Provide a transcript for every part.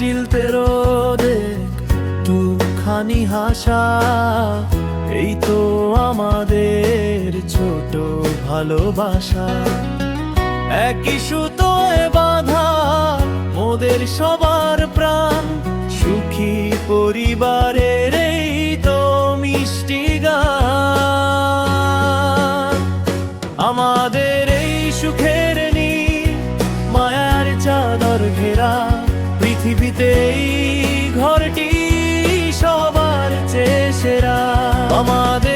শিল্পেরও একটুখানি হাসা। এই তো আমাদের ছোট ভালোবাসা। একই সুতোয় বাঁধা মোদের সবার প্রাণ। সুখী পরিবারের এই তো মিষ্টি গান। আমাদের এই সুখের নি মায়ার চাদর ঘেরা। পৃথিবীতে এই ঘরটি সবার চেয়ে সেরা। আমাদের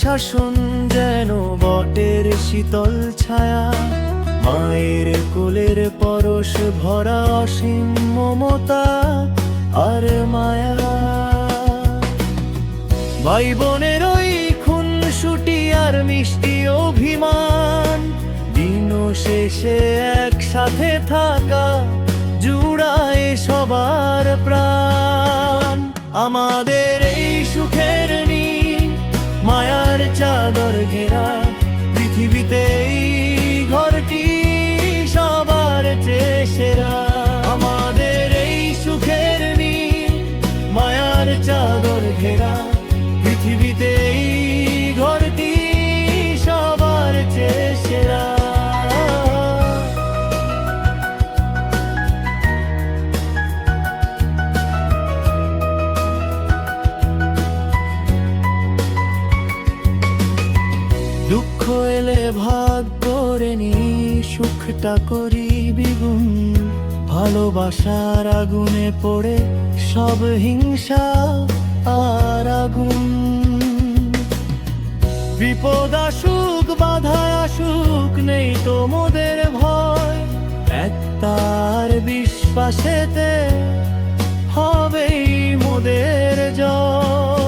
শাসন যেন বটের শীতল ছায়া। মায়ের কোলের পরশ ভরা অসীম মমতা আর মায়া। ভাই বোনের ওই খুন ছুটি আর মিষ্টি অভিমান, দিন শেষে একসাথে থাকা জুড়ায় সবার প্রাণ। আমাদের এই সুখের এলে ভাগ করে নি, সুখটা করি বিগুণ ভালোবাসার আগুনে পড়ে সব হিংসা আর আগুন। বিপদ আসুক, বাধা আসুক, নেই তো মোদের ভয়। একতার বিশ্বাসেতে হবেই মোদের জয়।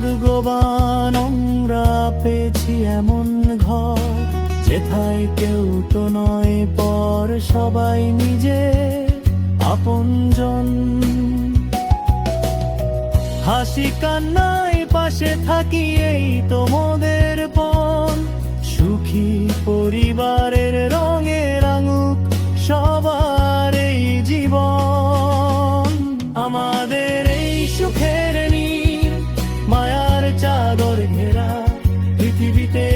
ভাগ্যবান, আমরা পেয়েছি এমন ঘর, যেথায় কেউ তো নয়, পর সবাই নিজে আপনজন। হাসি কান্নায় পাশে থাকি এই তোমাদের পন সুখী পরিবারের রঙে রাঙুক সবার এই জীবন। পৃথিবীতে